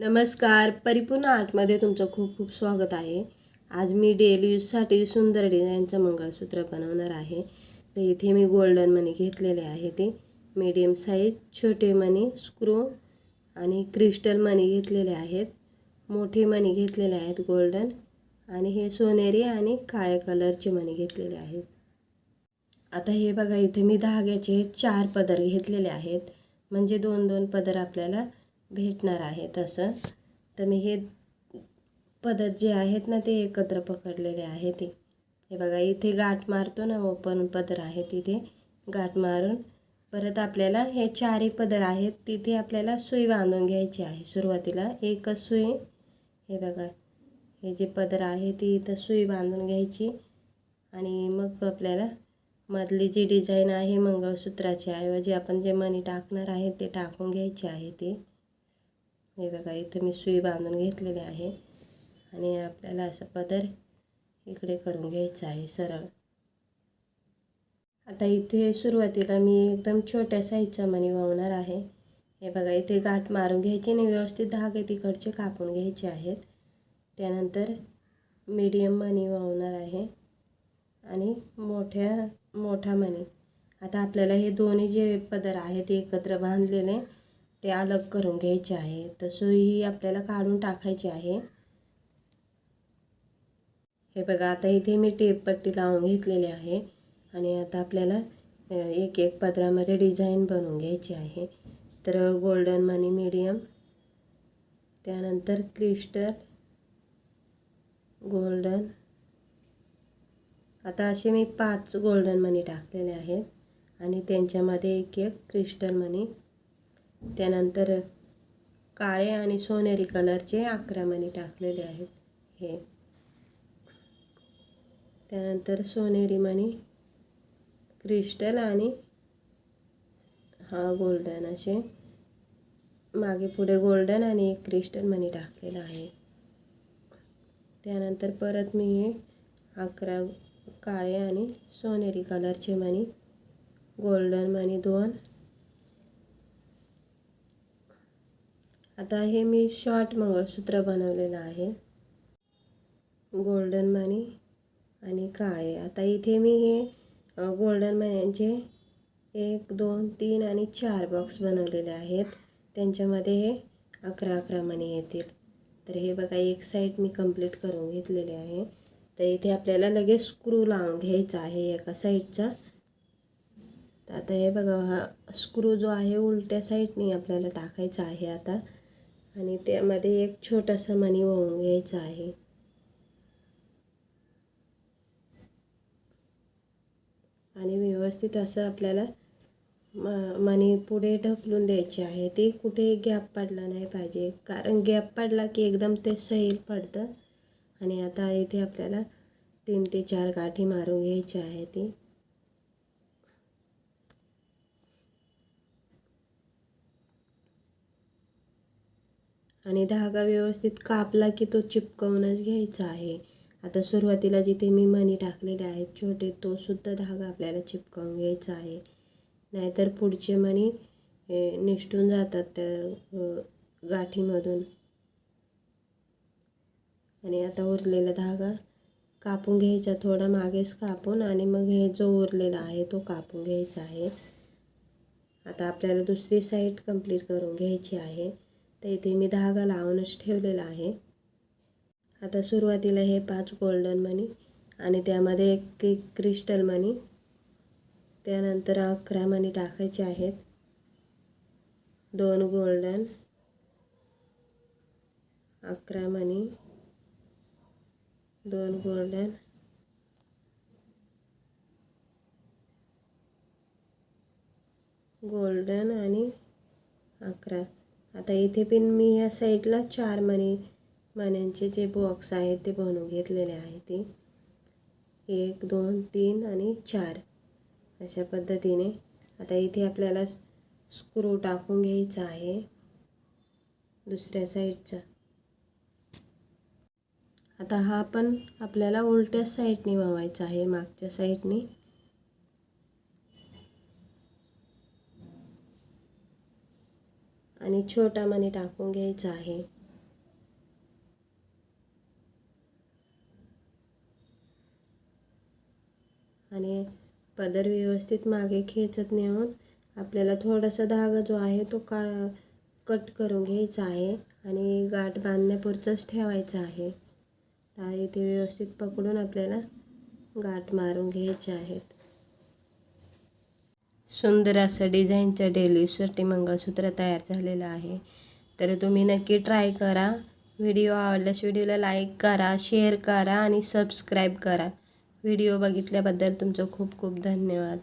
नमस्कार परिपूर्ण आर्टमध्ये तुमचं खूप खूप स्वागत आहे. आज मी डेली यूजसाठी सुंदर डिझाईनचं मंगळसूत्र बनवणार आहे. तर इथे मी गोल्डन मनी घेतलेले आहे ते. मीडियम साईज छोटे मनी स्क्रू आणि क्रिस्टल मनी घेतलेले आहेत. मोठे मनी घेतलेले आहेत गोल्डन आणि हे सोनेरी आणि काळ्या कलरचे मनी घेतलेले आहेत. आता हे बघा इथे मी धाग्याचे हे चार पदर घेतलेले आहेत. म्हणजे दोन दोन पदर आपल्याला भेटणार आहे तसं. तर मी हे पदर जे आहेत ना ते एकत्र पकडलेले आहे ते. हे बघा इथे गाठ मारतो ना ओपन पदर आहे तिथे. गाठ मारून परत आपल्याला हे चारही पदर आहेत तिथे आपल्याला सुई बांधून घ्यायची आहे सुरुवातीला. एकच सुई. हे बघा हे जे पदर आहे ती इथं सुई बांधून घ्यायची. आणि मग आपल्याला मधली जी डिझाईन आहे मंगळसूत्राची ऐवजी आपण जे मणी टाकणार आहे ते टाकून घ्यायचे आहे ते. हे बघा इथं मी सुई बांधून घेतलेली आहे. आणि आपल्याला असं पदर इकडे करून घ्यायचं आहे सरळ. आता इथे सुरुवातीला मी एकदम छोट्या साईजचा मणी वावणार आहे. हे बघा इथे गाठ मारून घ्यायची आणि व्यवस्थित धागे तिकडचे कापून घ्यायचे आहेत. त्यानंतर मीडियम मणी वावणार आहे आणि मोठ्या मोठा मणी. आता आपल्याला हे दोन्ही जे पदर आहेत ते एकत्र बांधलेले ते अलग करून घ्यायचे आहे. तर सुई ही आपल्याला काढून टाकायची आहे. हे बघा आता इथे मी टेप पट्टी लावून घेतलेली आहे आणि आता आपल्याला एक एक पदरामध्ये डिझाईन बनवून घ्यायची आहे. तर गोल्डन मनी मीडियम त्यानंतर क्रिस्टल गोल्डन आता असे मी पाच गोल्डन मनी टाकलेले आहेत आणि त्यांच्यामध्ये एक एक क्रिस्टल मनी त्यानंतर काळे आणि सोनेरी कलरचे अकरा टाकलेले आहेत. हे. त्यानंतर सोनेरी मणी क्रिस्टल आणि हा गोल्डन असे. मागे पुढे गोल्डन आणि एक क्रिस्टल मनी टाकलेला आहे. त्यानंतर परत मी हे अकरा काळे आणि सोनेरी कलरचे मणी गोल्डन मनी दोन आता हे मी शॉर्ट मंगळसूत्र बनवलेलं आहे. गोल्डन मनी आणि काळे. आता इथे मी हे गोल्डन मण्यांचे एक दोन तीन आणि चार बॉक्स बनवलेले आहेत. त्यांच्यामध्ये हे अकरा अकरा मणी येतील. तर हे बघा एक साईड मी कंप्लीट करून घेतलेले आहे. तर इथे आपल्याला लगेच स्क्रू लावून घ्यायचा आहे एका साईडचा. तर आता हे बघा हा स्क्रू जो आहे उलट्या साईडने आपल्याला टाकायचा आहे आता. आणि त्यामध्ये एक छोटासा मणी वाहून घ्यायचा आहे. आणि व्यवस्थित असं आपल्याला म मणी पुढे ढकलून द्यायची आहे. ते कुठे गॅप पडला नाही पाहिजे. कारण गॅप पडला की एकदम ते सैल पडतं. आणि आता इथे आपल्याला तीन ते चार गाठी मारून घ्यायची आहे ती. आणि धागा व्यवस्थित कापला की तो चिपकवूनच घ्यायचा आहे. आता सुरुवातीला जिथे मी मणी टाकलेले आहेत छोटे तो सुद्धा धागा आपल्याला चिपकावून घ्यायचा आहे. नाहीतर पुढचे मणी निष्ठून जातात त्या गाठीमधून. आणि आता उरलेला धागा कापून घ्यायचा थोडा मागेच कापून आणि मग हे जो उरलेला आहे तो कापून घ्यायचा आहे. आता आपल्याला दुसरी साईड कंप्लीट करून घ्यायची आहे. तर इथे मी धागा लावूनच ठेवलेला आहे. आता सुरुवातीला हे पाच गोल्डन मनी आणि त्यामध्ये एक क्रिस्टल मनी त्यानंतर अकरा मनी टाकायचे आहेत. दोन गोल्डन अकरा मनी दोन गोल्डन गोल्डन आणि अकरा. आता इथे पण मी या साईडला चार मणी मण्यांचे जे बॉक्स आहेत ते बनवून घेतलेले आहे ते. एक दोन तीन आणि चार. अशा पद्धतीने आता इथे आपल्याला स्क्रू टाकून घ्यायचा आहे. दुसऱ्या साईडचा आता हा पण आपल्याला उलट्या साईडने वावायचा आहे मागच्या साईडने आणि छोटा मणी टाकून घ्यायचा आहे. आणि पदर व्यवस्थित मागे खेचत नेऊन आपल्याला थोडासा धागा जो आहे तो का कट करून घ्यायचा आहे आणि गाठ बांधण्यापुरचाच ठेवायचा आहे. इथे व्यवस्थित पकडून आपल्याला गाठ मारून घ्यायचे आहेत. सुंदर असं डिझाईनचं डेली यूजसाठी मंगळसूत्र तयार झालेलं आहे. तर तुम्ही नक्की ट्राय करा. व्हिडिओ आवडल्यास व्हिडिओला लाईक करा शेअर करा आणि सबस्क्राईब करा. व्हिडिओ बघितल्याबद्दल तुमचं खूप खूप धन्यवाद.